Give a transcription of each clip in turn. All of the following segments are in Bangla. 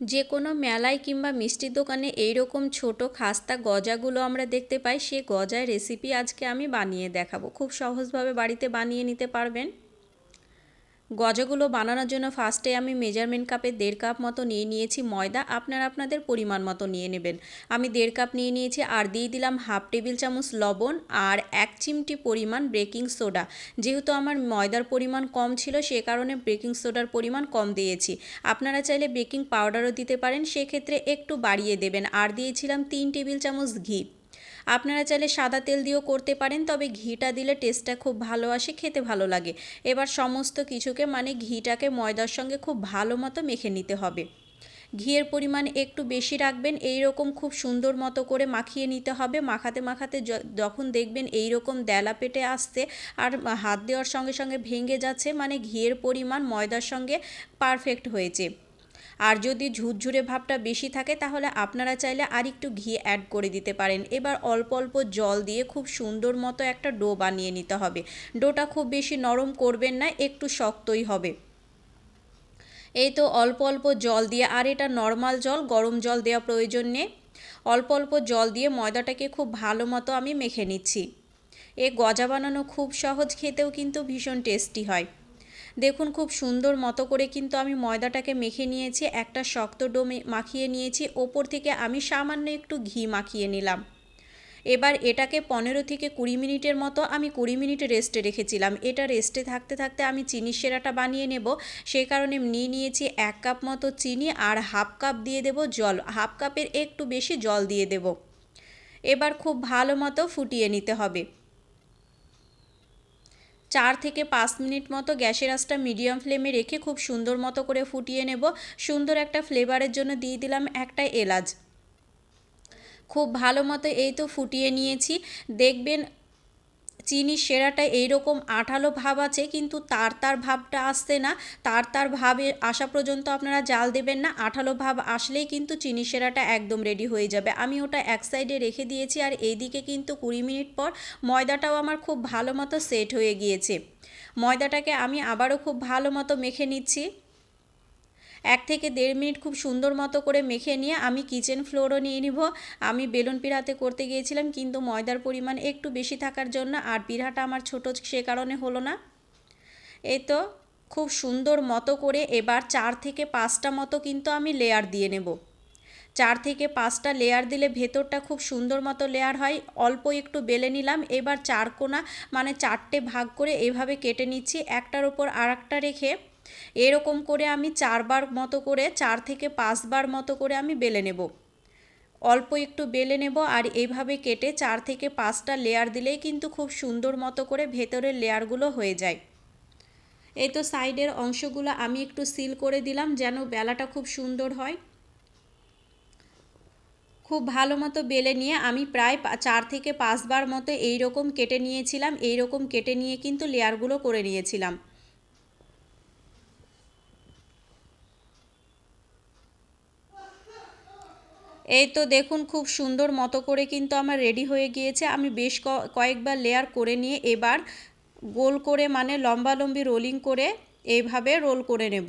যে কোনো মেলায় কিংবা মিষ্টির দোকানে এইরকম ছোটো খাস্তা গজাগুলো আমরা দেখতে পাই, সে গজায় রেসিপি আজকে আমি বানিয়ে দেখাবো। খুব সহজভাবে বাড়িতে বানিয়ে নিতে পারবেন। গজাগুলো বানানোর জন্য ফার্স্টে আমি মেজারমেন্ট কাপে দেড় কাপ মতো নিয়ে নিয়েছি ময়দা। আপনারা আপনাদের পরিমাণ মতো নিয়ে নেবেন। আমি দেড় কাপ নিয়ে নিয়েছি আর দিয়ে দিলাম হাফ টেবিল চামচ লবণ আর এক চিমটি পরিমাণ বেকিং সোডা যেহেতু আমার ময়দার পরিমাণ কম ছিল, সে কারণে বেকিং সোডার পরিমাণ কম দিয়েছি। আপনারা চাইলে বেকিং পাউডারও দিতে পারেন, সেক্ষেত্রে একটু বাড়িয়ে দেবেন। আর দিয়েছিলাম তিন টেবিল চামচ ঘি। আপনারা চাইলে সাদা তেল দিয়েও করতে পারেন, তবে ঘিটা দিলে টেস্টটা খুব ভালো আসে, খেতে ভালো লাগে। এবার সমস্ত কিছুকে মানে ঘিটাকে ময়দার সঙ্গে খুব ভালো মতো মেখে নিতে হবে। ঘিয়ের পরিমাণ একটু বেশি রাখবেন, এই রকম খুব সুন্দর মতো করে মাখিয়ে নিতে হবে। মাখাতে মাখাতে যখন দেখবেন এই রকম দেলা পেটে আসতে আর হাত দেওয়ার সঙ্গে সঙ্গে ভেঙে যাচ্ছে মানে ঘিয়ের পরিমাণ ময়দার সঙ্গে পারফেক্ট হয়েছে। আর যদি ঝুরঝুরে ভাবটা বেশি থাকে, তাহলে আপনারা চাইলে আর একটু ঘি অ্যাড করে দিতে পারেন। এবার অল্প অল্প জল দিয়ে খুব সুন্দর মতো একটা ডো বানিয়ে নিতে হবে। ডোটা খুব বেশি নরম করবেন না, একটু শক্তই হবে। এই তো অল্প অল্প জল দিয়ে, আর এটা নর্মাল জল, গরম জল দেওয়া প্রয়োজন নেই। অল্প অল্প জল দিয়ে ময়দাটাকে খুব ভালো মতো আমি মেখে নিচ্ছি। এ গজা বানানো খুব সহজ, খেতেও কিন্তু ভীষণ টেস্টি হয়। দেখুন খুব সুন্দর মতো করে কিন্তু আমি ময়দাটাকে মেখে নিয়েছি, একটা শক্ত ডো মাখিয়ে নিয়েছি, ওপর থেকে আমি সামান্য একটু ঘি মাখিয়ে নিলাম। এবার এটাকে পনেরো থেকে কুড়ি মিনিটের মতো আমি কুড়ি মিনিট রেস্টে রেখেছিলাম। এটা রেস্টে থাকতে থাকতে আমি চিনি সেরাটা বানিয়ে নেব। সেই কারণে নিয়ে নিয়েছি এক কাপ মতো চিনি আর হাফ কাপ দিয়ে দেব জল। হাফ কাপের একটু বেশি জল দিয়ে দেব। এবার খুব ভালো মতো ফুটিয়ে নিতে হবে। চার থেকে পাঁচ মিনিট মতো গ্যাসের আঁচটা মিডিয়াম ফ্লেমে রেখে খুব সুন্দর মতো করে ফুটিয়ে নেব। সুন্দর একটা ফ্লেভারের জন্য দিয়ে দিলাম একটা এলাচ। খুব ভালো মতো এই তো ফুটিয়ে নিয়েছি। দেখবেন চিনির সেরাটা এইরকম আঠালো ভাব আছে, কিন্তু তার তার ভাবটা আসছে না। তার তার ভাবে আসা পর্যন্ত আপনারা জাল দেবেন না। আঠালো ভাব আসলেই কিন্তু চিনি সেরাটা একদম রেডি হয়ে যাবে। আমি ওটা এক সাইডে রেখে দিয়েছি আর এইদিকে কিন্তু কুড়ি মিনিট পর ময়দাটাও আমার খুব ভালো মতো সেট হয়ে গিয়েছে। ময়দাটাকে আমি আবারও খুব ভালো মতো মেখে নিচ্ছি। এক থেকে দেড় মিনিট খুব সুন্দর মতো করে মেখে নিয়ে আমি কিচেন ফ্লোরও নিয়ে নিব। আমি বেলুন পিড়াতে করতে গিয়েছিলাম, কিন্তু ময়দার পরিমাণ একটু বেশি থাকার জন্য আর পিড়াটা আমার ছোট সে কারণে হলো না। এই তো খুব সুন্দর মতো করে এবার চার থেকে পাঁচটা মতো কিন্তু আমি লেয়ার দিয়ে নেব। চার থেকে পাঁচটা লেয়ার দিলে ভেতরটা খুব সুন্দর মতো লেয়ার হয়। অল্প একটু বেলে নিলাম, এবার চার কোনা মানে চারটে ভাগ করে এভাবে কেটে নিচ্ছি। একটার ওপর আর রেখে এরকম করে আমি চারবার মতো করে, চার থেকে পাঁচবার মতো করে আমি বেলে নেব। অল্প একটু বেলে নেব আর এইভাবে কেটে চার থেকে পাঁচটা লেয়ার দিলেই কিন্তু খুব সুন্দর মতো করে ভেতরের লেয়ারগুলো হয়ে যায়। এই তো সাইডের অংশগুলো আমি একটু সিল করে দিলাম যেন বেলাটা খুব সুন্দর হয়। খুব ভালো মতো বেলে নিয়ে আমি প্রায় চার থেকে পাঁচবার মতো এই রকম কেটে নিয়েছিলাম এই রকম কেটে নিয়ে কিন্তু লেয়ারগুলো করে নিয়েছিলাম। এই তো দেখুন, খুব সুন্দর মতো করে কিন্তু আমার রেডি হয়ে গিয়েছে। আমি বেশ কয়েকবার লেয়ার করে নিয়ে এবার গোল করে মানে লম্বালম্বি রোলিং করে এইভাবে রোল করে নেব।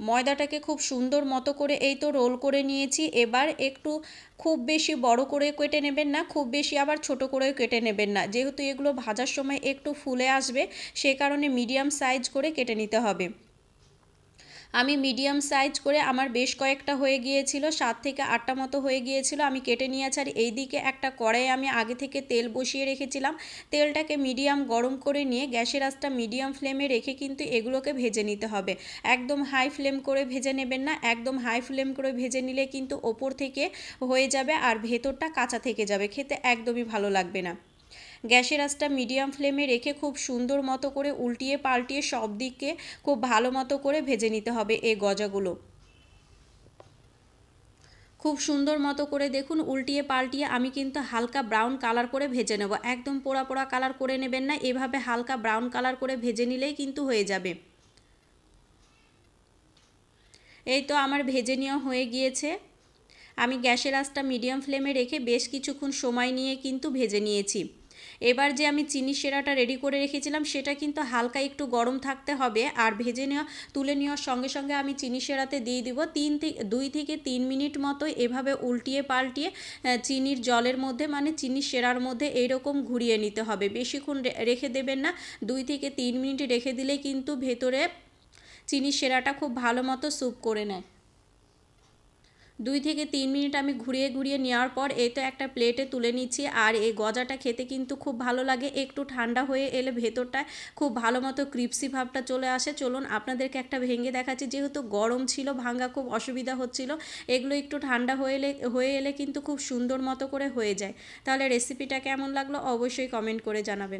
ময়দাটাকে খুব সুন্দর মতো করে এই তো রোল করে নিয়েছি। এবার একটু খুব বেশি বড় করে কেটে নেবেন না, খুব বেশি আবার ছোট করেও কেটে নেবেন না। যেহেতু এগুলো ভাজার সময় একটু ফুলে আসবে, সে কারণে মিডিয়াম সাইজ করে কেটে নিতে হবে। আমি মিডিয়াম সাইজ করে আমার বেশ কয়েকটা হয়ে গিয়েছিল, সাত থেকে আটটা মতো হয়ে গিয়েছিল, আমি কেটে নিয়েছি আর এই দিকে একটা কড়াই আমি আগে থেকে তেল বসিয়ে রেখেছিলাম। তেলটাকে মিডিয়াম গরম করে নিয়ে গ্যাসের আঁচটা মিডিয়াম ফ্লেমে রেখে কিন্তু এগুলোকে ভেজে নিতে হবে। একদম হাই ফ্লেম করে ভেজে নেবেন না, একদম হাই ফ্লেম করে ভেজে নিলে কিন্তু ওপর থেকে হয়ে যাবে আর ভেতরটা কাঁচা থেকে যাবে, খেতে একদমই ভালো লাগবে না। গ্যাসের আঁচটা মিডিয়াম ফ্লেমে রেখে খুব সুন্দর মতো করে উল্টিয়ে পাল্টিয়ে সব দিকে খুব ভালো মতো করে ভেজে নিতে হবে এই গজাগুলো। খুব সুন্দর মতো করে দেখুন উল্টিয়ে পাল্টিয়ে আমি কিন্তু হালকা ব্রাউন কালার করে ভেজে নেব। একদম পোড়া পোড়া কালার করে নেবেন না, এভাবে হালকা ব্রাউন কালার করে ভেজে নিলেই কিন্তু হয়ে যাবে। এই তো আমার ভেজে নেওয়া হয়ে গিয়েছে। আমি গ্যাসের আঁচটা মিডিয়াম ফ্লেমে রেখে বেশ কিছুক্ষণ সময় নিয়ে কিন্তু ভেজে নিয়েছি। এবার যে আমি চিনি সেরাটা রেডি করে রেখেছিলাম, সেটা কিন্তু হালকা একটু গরম থাকতে হবে আর ভেজে নেওয়া, তুলে নেওয়ার সঙ্গে সঙ্গে আমি চিনি সেরাতে দিয়ে দিব। তিন থেকে দুই থেকে তিন মিনিট মতো এভাবে উল্টিয়ে পাল্টিয়ে চিনির জলের মধ্যে মানে চিনি সেরার মধ্যে এইরকম ঘুরিয়ে নিতে হবে। বেশিক্ষণ রেখে দেবেন না, দুই থেকে তিন মিনিট রেখে দিলে কিন্তু ভেতরে চিনি সেরাটা খুব ভালো মতো স্যুপ করে নেয়। দুই থেকে তিন মিনিট আমি ঘুরিয়ে ঘুরিয়ে নেওয়ার পর এই তো একটা প্লেটে তুলে নিচ্ছি। আর এই গজাটা খেতে কিন্তু খুব ভালো লাগে। একটু ঠান্ডা হয়ে এলে ভেতরটায় খুব ভালো মতো ক্রিপসি ভাবটা চলে আসে। চলুন আপনাদেরকে একটা ভেঙে দেখাচ্ছি। যেহেতু গরম ছিল ভাঙা খুব অসুবিধা হচ্ছিল, এগুলো একটু ঠান্ডা হয়ে এলে হয়ে এলে কিন্তু খুব সুন্দর মতো করে হয়ে যায়। তাহলে রেসিপিটা কেমন লাগল? অবশ্যই কমেন্ট করে জানাবেন।